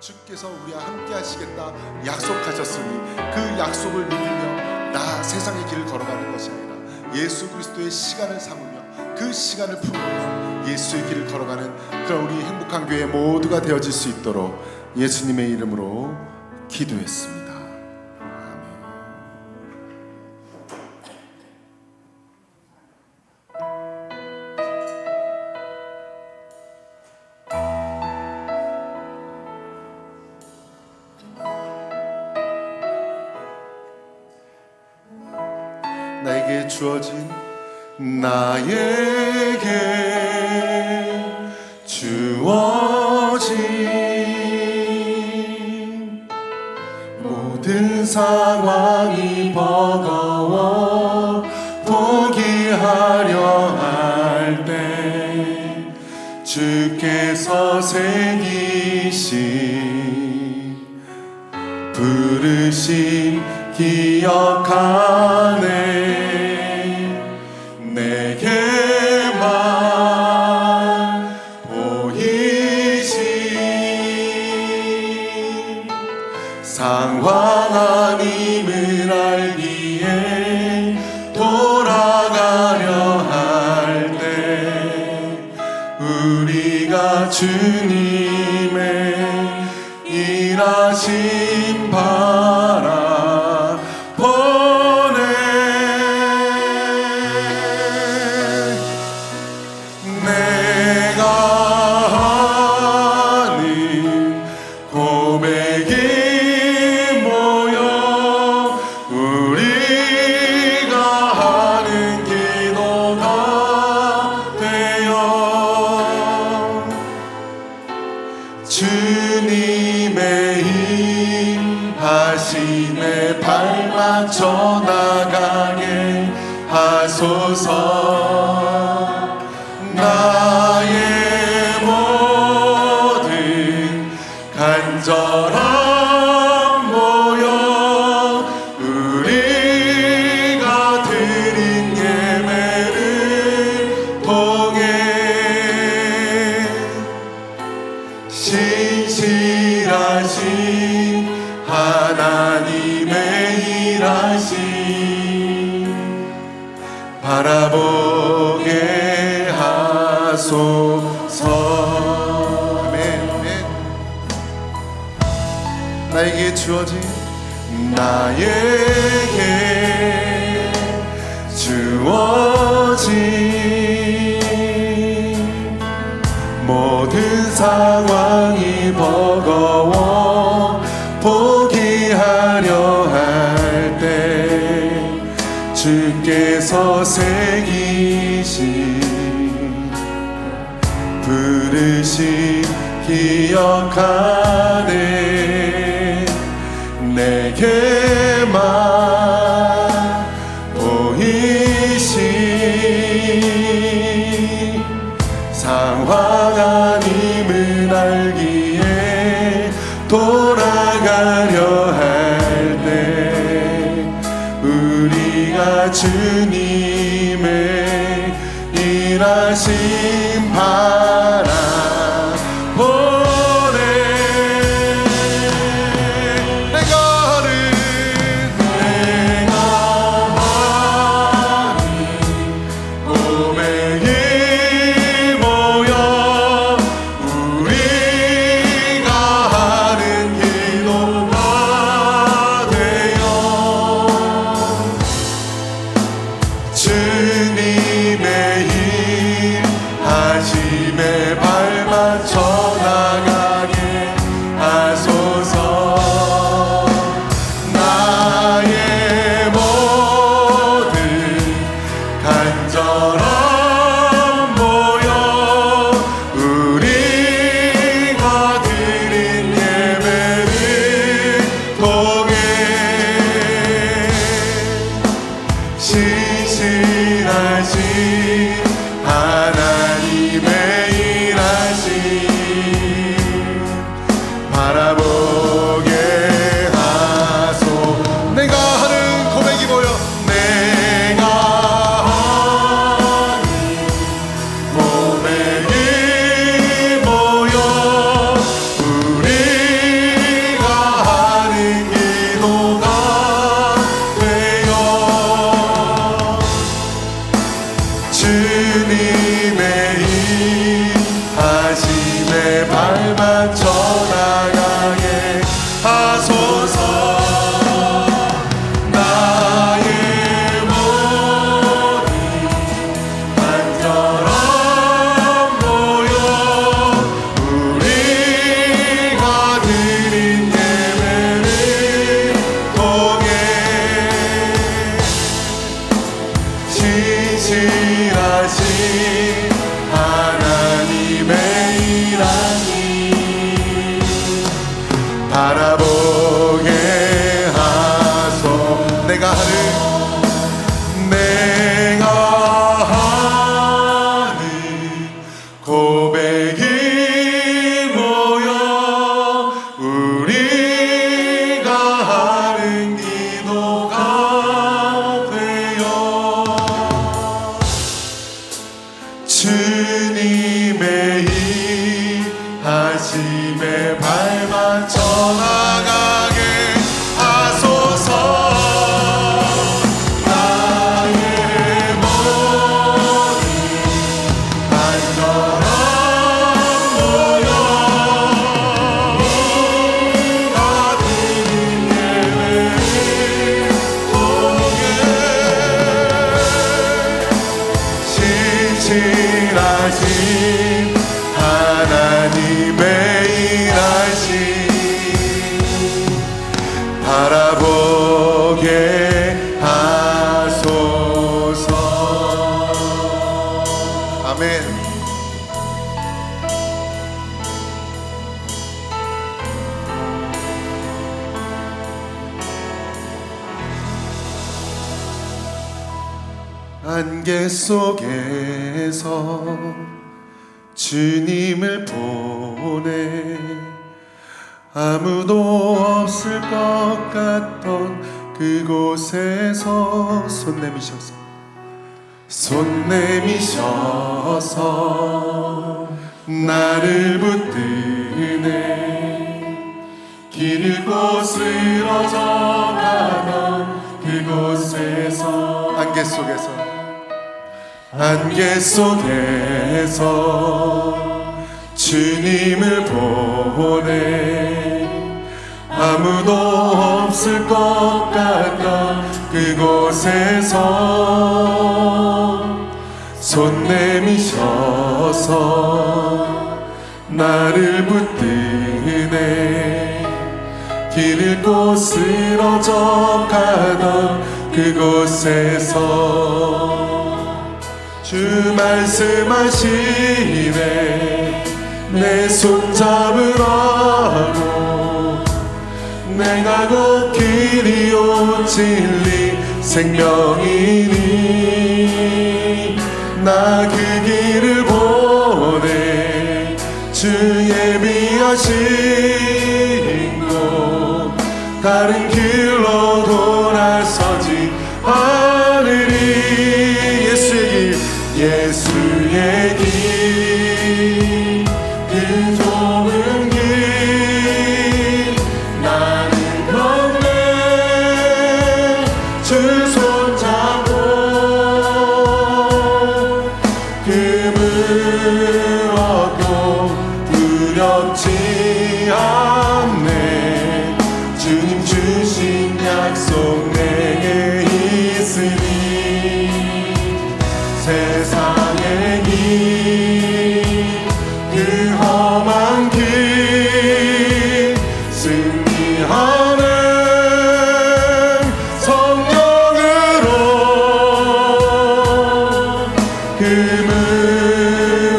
주께서 우리와 함께 하시겠다 약속하셨으니 그 약속을 믿으며 나 세상의 길을 걸어가는 것이 아니라 예수 그리스도의 시간을 삼으며 그 시간을 품으며 예수의 길을 걸어가는 그런 우리 행복한 교회 모두가 되어질 수 있도록 예수님의 이름으로 기도했습니다. 나에게 주어진 나에게 주어진 모든 상황이 버거워 포기하려 할 때 주께서 새기신 부르심 기억하네 상황 아님을 알기에 돌아가려 할 때 우리가 주님의 일하심 바 신실하신 하나님의 일하심 바라보게 하소서. 나에게 주어진 나에게 주어진 상황이 버거워 포기하려 할 때 주께서 새기신 부르심 기억하네. 내게 주님 진실하신 하나님 일하심에 아멘. 안개 속에서 주님을 보내 아무도 없을 것 같던 그곳에서 손 내미셔서 손 내미셔서 나를 붙드네. 길을 곳으로져 가던 그곳에서 안개 속에서 안개 속에서 주님을 보내. 아무도 없을 것 같던 그곳에서 손 내미셔서 나를 붙드네. 길을 곳으로져 가던 그곳에서 주 말씀하시네. 내 손 잡으라고 내가 곧 길이요 진리 생명이니. 나 그 길을 보내 주 예비하신 곳 다른 길로 돌아서지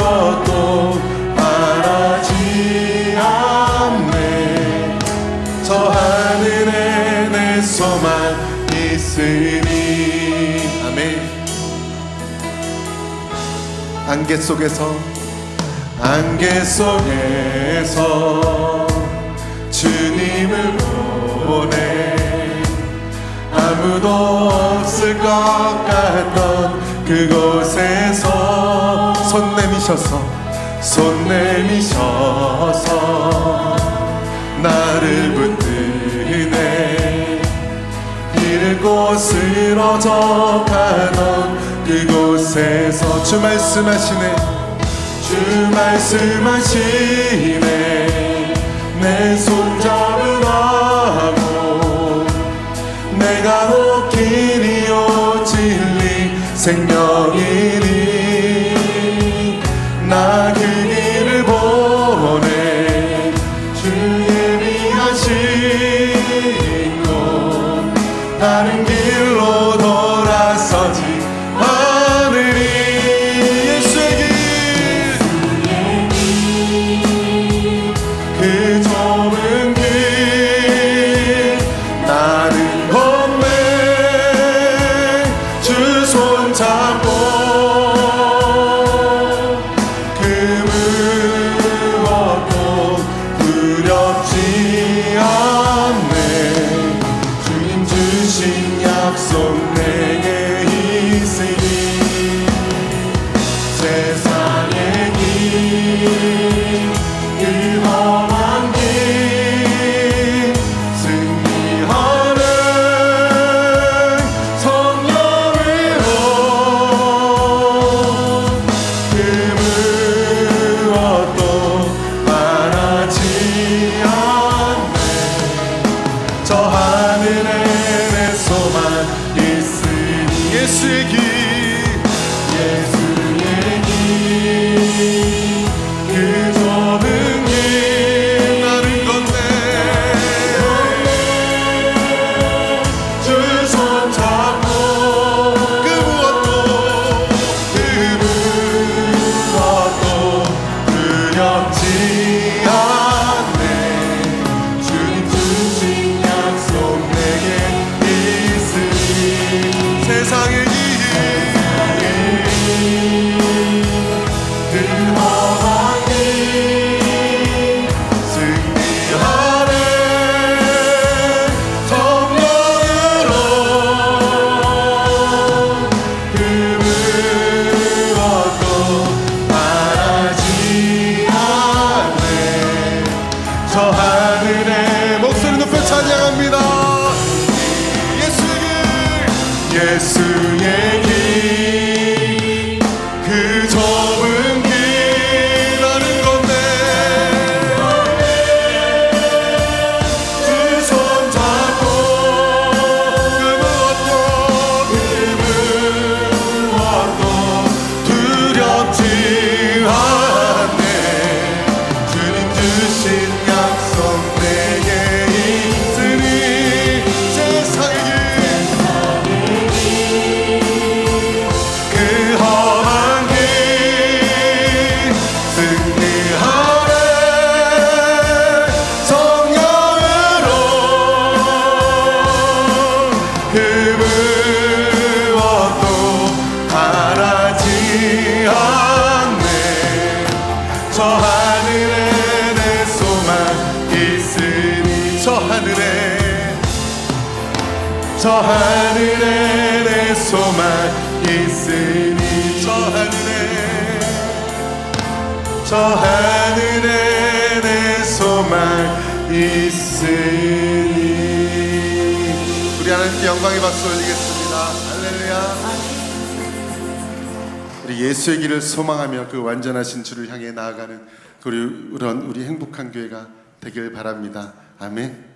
얻고 바라지 않네. 저 하늘에 내 소망 있으니. 아멘. 안개 속에서 안개 속에서 주님을 보내. 아무도 없을 것 같던 그곳에서 손 내미셔서 손 내미셔서 나를 붙드네. 길을 곳으로져 가던 그곳에서 주 말씀하시네. 주 말씀하시네. 저 생명이니 하늘에 목소리 높여 찬양합니다. 길 예수의 저 하늘에 내 소망 있으니. 우리 하나님께 영광의 박수 올리겠습니다. 할렐루야. 우리 예수의 길을 소망하며 그 완전하신 주를 향해 나아가는 그 그런 우리 행복한 교회가 되길 바랍니다. 아멘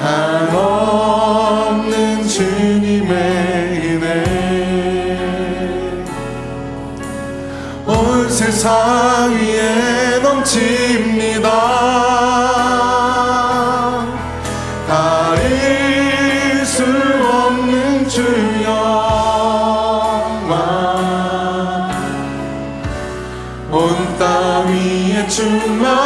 한없는 주님의 은혜. 온 세상 위에 넘칩니다. 가릴 수 없는 주 영광 온땅 위에 충만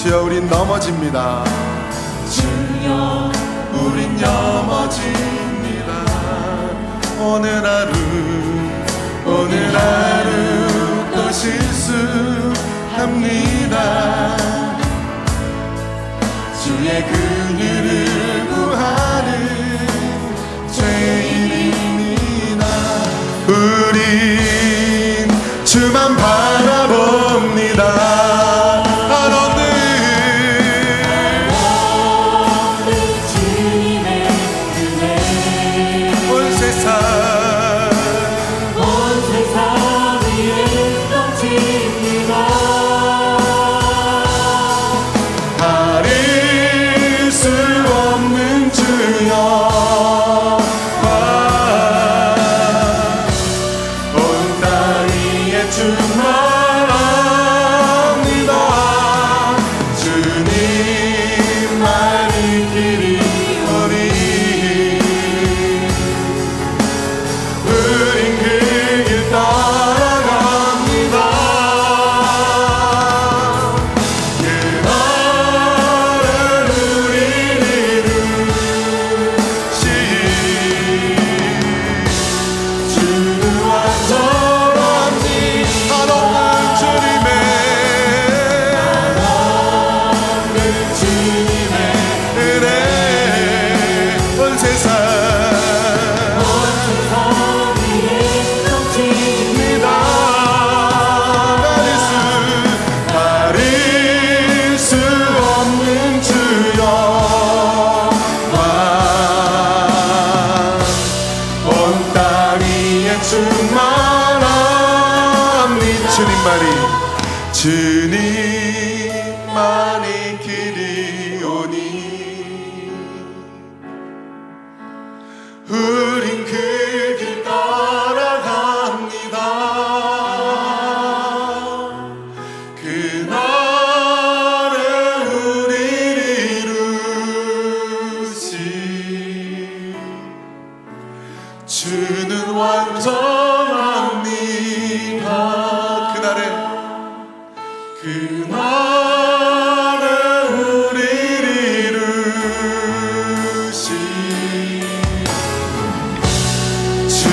주여 우린 넘어집니다. 주여 우린 넘어집니다. 오늘 하루 오늘 하루 또 실수합니다. 주의 긍휼 주님만이 길이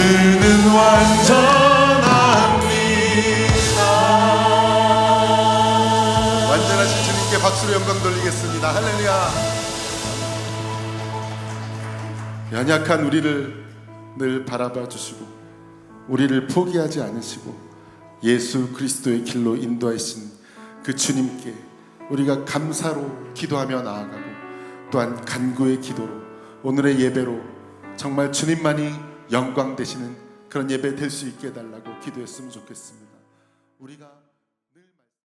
주는 완전합니다. 완전하신 주님께 박수로 영광 돌리겠습니다. 할렐루야. 연약한 우리를 늘 바라봐 주시고 우리를 포기하지 않으시고 예수 그리스도의 길로 인도하신 그 주님께 우리가 감사로 기도하며 나아가고 또한 간구의 기도로 오늘의 예배로 정말 주님만이 영광 되시는 그런 예배 될 수 있게 해달라고 기도했으면 좋겠습니다. 우리가